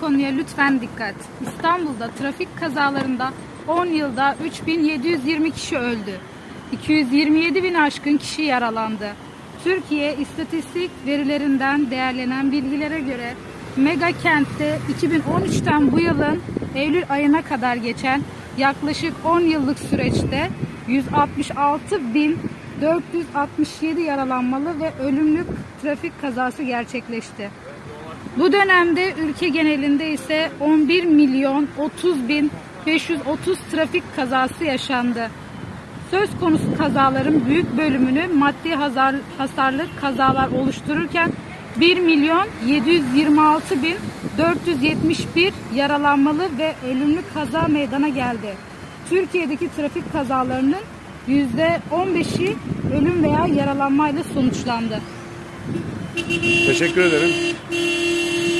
konuya lütfen dikkat. İstanbul'da trafik kazalarında 10 yılda 3720 kişi öldü. 227 bin aşkın kişi yaralandı. Türkiye istatistik verilerinden değerlenen bilgilere göre mega kentte 2013'ten bu yılın Eylül ayına kadar geçen yaklaşık 10 yıllık süreçte 166.467 yaralanmalı ve ölümlük trafik kazası gerçekleşti. Bu dönemde ülke genelinde ise 11 milyon 30 bin 530 trafik kazası yaşandı. Söz konusu kazaların büyük bölümünü maddi hasar, hasarlı kazalar oluştururken 1 milyon 726 bin 471 yaralanmalı ve ölümlü kaza meydana geldi. Türkiye'deki trafik kazalarının %15'i ölüm veya yaralanmayla sonuçlandı. Teşekkür ederim.